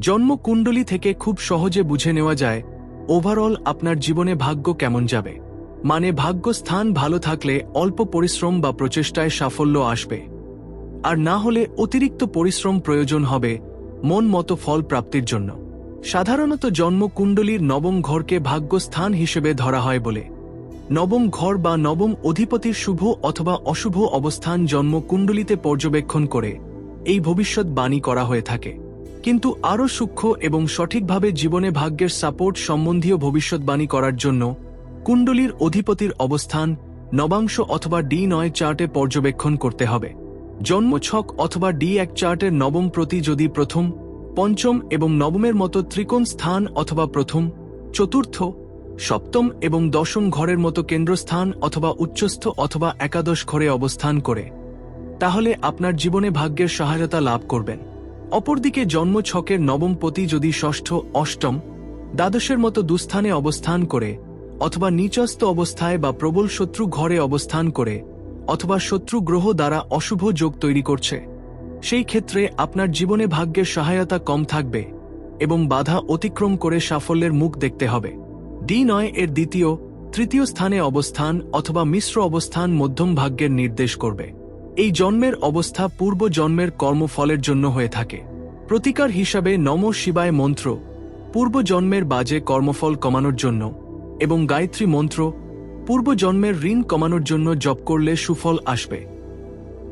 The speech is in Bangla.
জন্মকুণ্ডলী থেকে খুব সহজে বুঝে নেওয়া যায় ওভারঅল আপনার জীবনে ভাগ্য কেমন যাবে। মানে ভাগ্য স্থান ভালো থাকলে অল্প পরিশ্রম বা প্রচেষ্টায় সাফল্য আসবে। আর না হলে অতিরিক্ত পরিশ্রম প্রয়োজন হবে, মন মতো ফল প্রাপ্তির জন্য। সাধারণত জন্মকুণ্ডলীর নবম ঘরকে ভাগ্যস্থান হিসেবে ধরা হয় বলে। নবম ঘর বা নবম অধিপতির শুভ অথবা অশুভ অবস্থান জন্মকুণ্ডলিতে পর্যবেক্ষণ করে, এই ভবিষ্যৎ বাণী করা হয়ে থাকে। কিন্তু আরও সূক্ষ্ম এবং সঠিকভাবে জীবনে ভাগ্যের সাপোর্ট সম্বন্ধীয় ভবিষ্যৎবাণী করার জন্য কুণ্ডলীর অধিপতির অবস্থান নবাংশ অথবা ডি নয় চার্টে পর্যবেক্ষণ করতে হবে। জন্মছক অথবা ডি এক চার্টের নবম প্রতি যদি প্রথম, পঞ্চম এবং নবমের মতো ত্রিকোণ স্থান অথবা প্রথম, চতুর্থ, সপ্তম এবং দশম ঘরের মতো কেন্দ্রস্থান অথবা উচ্চস্থ অথবা একাদশ ঘরে অবস্থান করে, তাহলে আপনার জীবনে ভাগ্যের সহায়তা লাভ করবেন। অপরদিকে জন্মছকের নবম পতি যদি ষষ্ঠ, অষ্টম, দ্বাদশের মতো দুস্থানে অবস্থান করে, অথবা নিচস্থ অবস্থায় বা প্রবল শত্রু ঘরে অবস্থান করে, অথবা শত্রু গ্রহ দ্বারা অশুভ যোগ তৈরি করছে, সেই ক্ষেত্রে আপনার জীবনে ভাগ্যের সহায়তা কম থাকবে এবং বাধা অতিক্রম করে সাফল্যের মুখ দেখতে হবে। ডি নয় এর দ্বিতীয়, তৃতীয় স্থানে অবস্থান অথবা মিশ্র অবস্থান মধ্যম ভাগ্যের নির্দেশ করবে। এই জন্মের অবস্থা পূর্ব জন্মের কর্মফলের জন্য হয়ে থাকে। প্রতিকার হিসাবে নম শিবায় মন্ত্র পূর্ব জন্মের বাজে কর্মফল কমানোর জন্য এবং গায়ত্রী মন্ত্র পূর্ব জন্মের ঋণ কমানোর জন্য জপ করলে সুফল আসবে।